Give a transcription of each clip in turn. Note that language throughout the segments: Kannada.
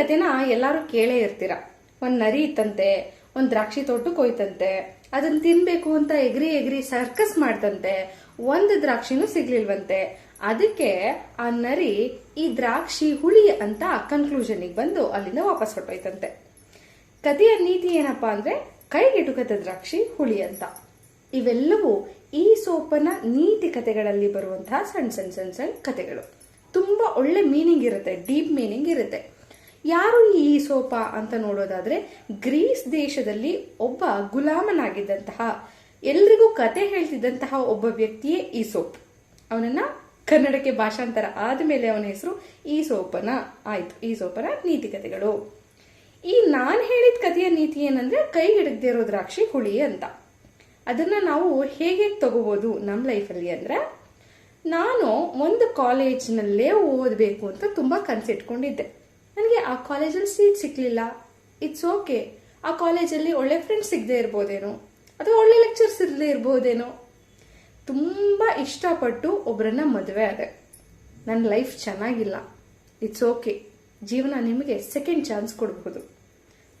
ಕತೆನ ಎಲ್ಲರೂ ಕೇಳೇ ಇರ್ತೀರ. ಒಂದ್ ನರಿ ಇತ್ತಂತೆ, ಒಂದ್ ದ್ರಾಕ್ಷಿ ತೋಟಕ್ಕೆ ಹೋಯ್ತಂತೆ ಅದನ್ನ ತಿನ್ಬೇಕು ಅಂತ ಎಗ್ರಿ ಎಗ್ರಿ ಸರ್ಕಸ್ ಮಾಡ್ತಂತೆ, ಒಂದು ದ್ರಾಕ್ಷಿನೂ ಸಿಗ್ಲಿಲ್ವಂತೆ. ಅದಕ್ಕೆ ಆ ನರಿ ಈ ದ್ರಾಕ್ಷಿ ಹುಳಿ ಅಂತ ಕನ್ಕ್ಲೂಷನ್ಗೆ ಬಂದು ಅಲ್ಲಿಂದ ವಾಪಸ್ ಹೊಟ್ಟೋಯ್ತಂತೆ ಕಥೆಯ ನೀತಿ ಏನಪ್ಪಾ ಅಂದ್ರೆ ಕೈಗೆಟುಕದ ದ್ರಾಕ್ಷಿ ಹುಳಿ ಅಂತ. ಇವೆಲ್ಲವೂ ಈ ಸೋಪನ ನೀತಿ ಕಥೆಗಳಲ್ಲಿ ಬರುವಂತಹ ಸಣ್ಣ ಸಣ್ಣ ಸಣ್ಣ ಸಣ್ಣ ಕಥೆಗಳು ತುಂಬಾ ಒಳ್ಳೆ ಮೀನಿಂಗ್ ಇರುತ್ತೆ ಡೀಪ್ ಮೀನಿಂಗ್ ಇರುತ್ತೆ. ಯಾರು ಈ ಸೋಪ ಅಂತ ನೋಡೋದಾದ್ರೆ ಗ್ರೀಸ್ ದೇಶದಲ್ಲಿ ಒಬ್ಬ ಗುಲಾಮನಾಗಿದ್ದಂತಹ, ಎಲ್ರಿಗೂ ಕತೆ ಹೇಳ್ತಿದ್ದಂತಹ ಒಬ್ಬ ವ್ಯಕ್ತಿಯೇ ಈ ಸೋಪ್. ಅವನನ್ನ ಕನ್ನಡಕ್ಕೆ ಭಾಷಾಂತರ ಆದಮೇಲೆ ಅವನ ಹೆಸರು ಈ ಸೋಪನ. ಆಯ್ತು, ಈ ಸೋಪನ ನೀತಿ ಕಥೆಗಳು. ಈ ನಾನು ಹೇಳಿದ ಕಥೆಯ ನೀತಿ ಏನಂದ್ರೆ ಕೈ ಹಿಡಗದೆ ಇರೋ ದ್ರಾಕ್ಷಿ ಹುಳಿ ಅಂತ. ಅದನ್ನ ನಾವು ಹೇಗೆ ತಗೋಬಹುದು ನಮ್ಮ ಲೈಫಲ್ಲಿ ಅಂದ್ರೆ, ನಾನು ಒಂದು ಕಾಲೇಜ್ನಲ್ಲೇ ಓದಬೇಕು ಅಂತ ತುಂಬಾ ಕನ್ಸಿಟ್ಕೊಂಡಿದ್ದೆ ನನಗೆ ಆ ಕಾಲೇಜಲ್ಲಿ ಸೀಟ್ ಸಿಕ್ಕಲಿಲ್ಲ ಇಟ್ಸ್ ಓಕೆ ಆ ಕಾಲೇಜಲ್ಲಿ ಒಳ್ಳೆ ಫ್ರೆಂಡ್ಸ್ ಸಿಗದೆ ಇರ್ಬೋದೇನೋ? ಅಥವಾ ಒಳ್ಳೆ ಲೆಕ್ಚರ್ಸ್ ಇರದೇ ಇರ್ಬೋದೇನೋ? ತುಂಬ ಇಷ್ಟಪಟ್ಟು ಒಬ್ಬರನ್ನ ಮದುವೆ ಆದೆ. ನನ್ನ ಲೈಫ್ ಚೆನ್ನಾಗಿಲ್ಲ. ಇಟ್ಸ್ ಓಕೆ ಜೀವನ ನಿಮಗೆ ಸೆಕೆಂಡ್ ಚಾನ್ಸ್ ಕೊಡಬಹುದು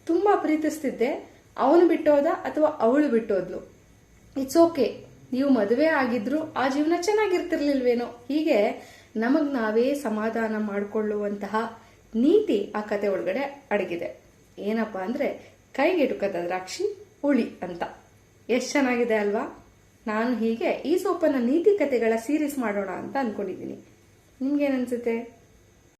ತುಂಬ ಪ್ರೀತಿಸ್ತಿದ್ದೆ. ಅವನು ಬಿಟ್ಟೋದ ಅಥವಾ ಅವಳು ಬಿಟ್ಟೋದ್ಲು. ಇಟ್ಸ್ ಓಕೆ ನೀವು ಮದುವೆ ಆಗಿದ್ರು ಆ ಜೀವನ ಚೆನ್ನಾಗಿರ್ತಿರ್ಲಿಲ್ವೇನೋ? ಹೀಗೆ ನಮಗ್ ನಾವೇ ಸಮಾಧಾನ ಮಾಡಿಕೊಳ್ಳುವಂತಹ ನೀತಿ ಆ ಕತೆ ಒಳಗಡೆ ಅಡಗಿದೆ. ಏನಪ್ಪಾ ಅಂದ್ರೆ, ಕೈಗೆಟುಕದ ದ್ರಾಕ್ಷಿ ಹುಳಿ ಅಂತ. ಎಷ್ಟು ಚೆನ್ನಾಗಿದೆ ಅಲ್ವಾ? ನಾನು ಹೀಗೆ ಈ ಸೋಪನ ನೀತಿ ಕತೆಗಳ ಸೀರೀಸ್ ಮಾಡೋಣ ಅಂತ ಅನ್ಕೊಂಡಿದ್ದೀನಿ. ನಿಮ್ಗೇನನ್ಸುತ್ತೆ